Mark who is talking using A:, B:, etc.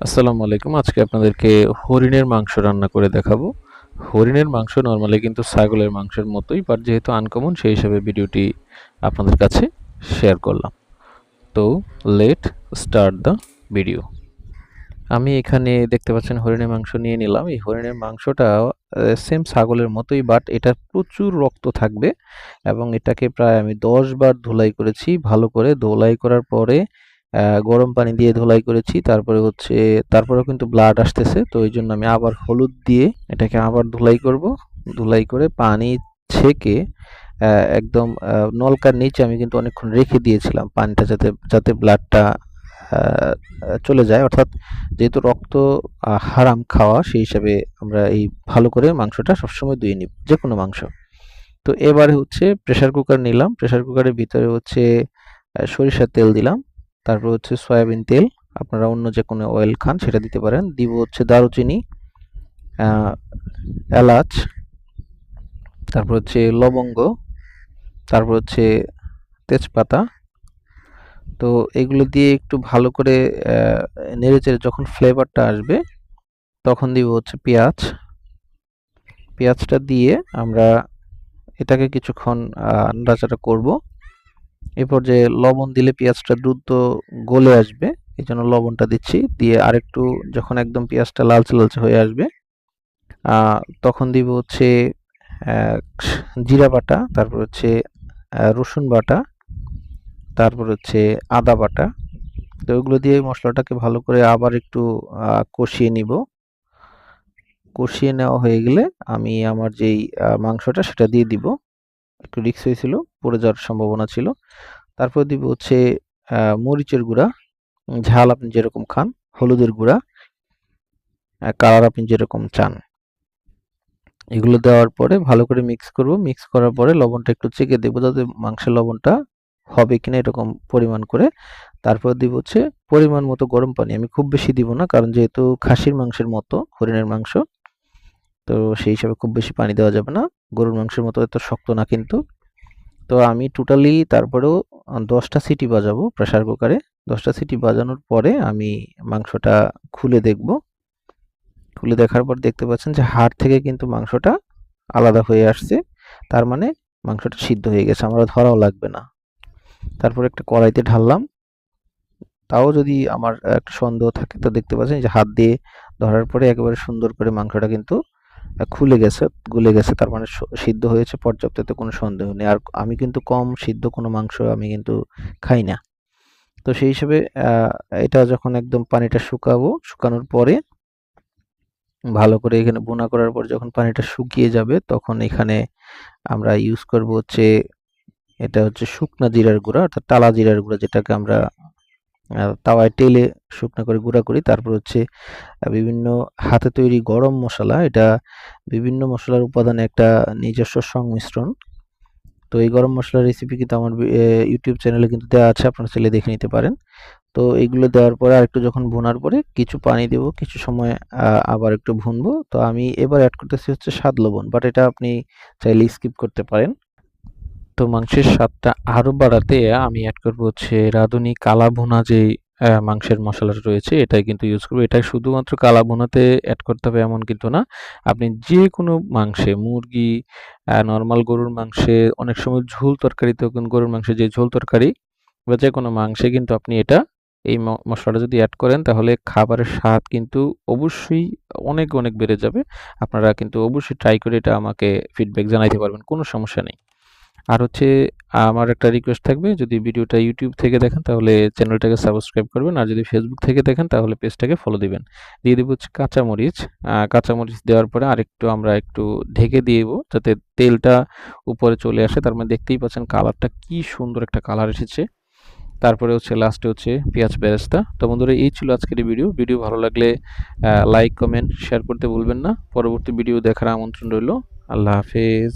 A: আসসালামু আলাইকুম। আজকে আপনাদেরকে হরিণের মাংস রান্না করে দেখাবো। হরিণের মাংস নর্মালি কিন্তু ছাগলের মাংসের মতোই বাট যেহেতু আনকমন সেই হিসাবে ভিডিওটি আপনাদের কাছে শেয়ার করলাম। তো লেট স্টার্ট দ্য ভিডিও আমি এখানে দেখতে পাচ্ছেন হরিণের মাংস নিয়ে নিলাম। এই হরিণের মাংসটা সেম ছাগলের মতোই বাট এটা প্রচুর রক্ত থাকবে এবং এটাকে প্রায় আমি দশ বার ধুলাই করেছি। ভালো করে ধোলাই করার পরে গরম পানি দিয়ে ধুলাই করেছি। তারপরে হচ্ছে, তারপরেও কিন্তু ব্লাড আসতেছে। তো এই জন্য আমি আবার হলুদ দিয়ে এটাকে আবার ধুলাই করব। ধুলাই করে পানি ছেঁকে একদম নলকার নিচে আমি কিন্তু অনেকক্ষণ রেখে দিয়েছিলাম পানিটা যাতে যাতে ব্লাডটা চলে যায়। অর্থাৎ যেহেতু রক্ত হারাম খাওয়া, সেই হিসাবে আমরা এই ভালো করে মাংসটা সবসময় ধুয়ে নিব যে কোনো মাংস। তো এবারে হচ্ছে প্রেসার কুকার নিলাম। প্রেসার কুকারের ভিতরে হচ্ছে সরিষার তেল দিলাম। তারপর হচ্ছে সয়াবিন তেল। আপনারা অন্য যে কোনো অয়েল খান, সেটা দিতে পারেন। দিব হচ্ছে দারুচিনি এলাচ, তারপর হচ্ছে লবঙ্গ, তারপর হচ্ছে তেজপাতা। তো এগুলো দিয়ে একটু ভালো করে নেড়েচেড়ে যখন ফ্লেভারটা আসবে, তখন দিব হচ্ছে পেঁয়াজ। পেঁয়াজটা দিয়ে আমরা এটাকে কিছুক্ষণ নাড়াচাড়া করব। এরপর যে লবণ দিলে পেঁয়াজটা দ্রুত গলে আসবে। এই জন্য লবণটা দিচ্ছি। দিয়ে আরেকটু যখন একদম পেঁয়াজটা লালচে লালচে হয়ে আসবে তখন দিব হচ্ছে জিরা বাটা, তারপর হচ্ছে রসুন বাটা, তারপর হচ্ছে আদা বাটা। তো ওগুলো দিয়ে মশলাটাকে ভালো করে আবার একটু কষিয়ে নিব। কষিয়ে নেওয়া হয়ে গেলে আমি আমার যেই মাংসটা সেটা দিয়ে দিব। একটু রিক্স হয়েছিল, পড়ে যাওয়ার সম্ভাবনা ছিল। তারপর দিব হচ্ছে মরিচের গুঁড়া, ঝাল আপনি যেরকম খান, হলুদের গুঁড়া কালার আপনি যেরকম চান। এগুলো দেওয়ার পরে ভালো করে মিক্স করব। মিক্স করার পরে লবণটা একটু চেখে দেবো যাতে মাংসের লবণটা হবে কিনা এরকম পরিমাণ করে। তারপর দিব হচ্ছে, পরিমাণ মতো গরম পানি। আমি খুব বেশি দিব না, কারণ যেহেতু খাসির মাংসের মতো, হরিণের মাংস তো সেই হিসাবে খুব বেশি পানি দেওয়া যাবে না। গরুর মাংসের মতো এত শক্ত না কিন্তু। তো আমি টোটালি তারপরেও দশটা সিটি বাজাবো প্রেশার কুকারে দশটা সিটি বাজানোর পরে আমি মাংসটা খুলে দেখব। খুলে দেখার পর দেখতে পাচ্ছেন যে হাড় থেকে কিন্তু মাংসটা আলাদা হয়ে আসছে। তার মানে মাংসটা সিদ্ধ হয়ে গেছে, আমার ধরাও লাগবে না। তারপর একটা কড়াইতে ঢাললাম। তাও যদি আমার একটা সন্দেহ থাকে, তো দেখতে পাচ্ছেন যে হাত দিয়ে ধরার পরে একেবারে সুন্দর করে মাংসটা কিন্তু খুলে গেছে, গলে গেছে, তার মানে সিদ্ধ হয়েছে, পর্যাপ্ত এতে কোনো সন্দেহ নেই। আর আমি কিন্তু কম সিদ্ধ কোনো মাংস আমি কিন্তু খাই না। তো সেই হিসেবে এটা যখন একদম পানিটা শুকাবো, শুকানোর পরে ভালো করে এখানে বোনা করার পর যখন পানিটা শুকিয়ে যাবে, তখন এখানে আমরা ইউজ করব হচ্ছে, এটা হচ্ছে শুকনা জিরার গুঁড়া, অর্থাৎ টালা জিরার গুঁড়া যেটাকে আমরা তাওয়ায় তেলে শুকনো করে গুঁড়া করি। তারপর হচ্ছে বিভিন্ন হাতে তৈরি গরম মশলা। এটা বিভিন্ন মশলার উপাদানে একটা নিজস্ব সংমিশ্রণ। তো এই গরম মশলার রেসিপি কিন্তু আমার ইউটিউব চ্যানেলে কিন্তু দেওয়া আছে। আপনারা চাইলে দেখে নিতে পারেন। তো এইগুলো দেওয়ার পরে আর একটু যখন ভুনার পরে কিছু পানি দেব, কিছু সময় আবার একটু ভুনবো। তো আমি এবার অ্যাড করতেছি হচ্ছে স্বাদ লবণ। বাট এটা আপনি চাইলে স্কিপ করতে পারেন। তো মাংসের স্বাদটা আরও বাড়াতে আমি অ্যাড করব হচ্ছে রাঁধুনি কালা ভুনা যে মাংসের মশলাটা রয়েছে, এটাই কিন্তু ইউজ করব। এটা শুধুমাত্র কালা ভুনাতে অ্যাড করতে হবে এমন কিন্তু না। আপনি যে কোনো মাংসে, মুরগি নর্মাল গরুর মাংসে, অনেক সময় ঝোল তরকারিতেও কিন্তু গরুর মাংসে যে ঝোল তরকারি বা যে কোনো মাংসে কিন্তু আপনি এটা, এই মশলাটা যদি অ্যাড করেন তাহলে খাবারের স্বাদ কিন্তু অবশ্যই অনেক অনেক বেড়ে যাবে। আপনারা কিন্তু অবশ্যই ট্রাই করে এটা আমাকে ফিডব্যাক জানাইতে পারবেন, কোনো সমস্যা নেই। আর হচ্ছে আমার একটা রিকোয়েস্ট থাকবে, যদি ভিডিওটা ইউটিউব থেকে দেখেন তাহলে চ্যানেলটাকে সাবস্ক্রাইব করবেন, আর যদি ফেসবুক থেকে দেখেন তাহলে পেজটাকে ফলো দিবেন। দিয়ে দেবো হচ্ছে কাঁচামরিচ কাঁচামরিচ দেওয়ার পরে আরেকটু আমরা একটু ঢেকে দেবো, যাতে তেলটা উপরে চলে আসে। তার মানে দেখতেই পাচ্ছেন কালারটা কি সুন্দর একটা কালার এসেছে। তারপরে হচ্ছে লাস্টে হচ্ছে পেঁয়াজ বেরেস্তা। তো বন্ধুরা, এই ছিল আজকের ভিডিও ভিডিও ভালো লাগলে লাইক কমেন্ট শেয়ার করতে ভুলবেন না। পরবর্তী ভিডিও দেখার আমন্ত্রণ রইল। আল্লাহ হাফেজ।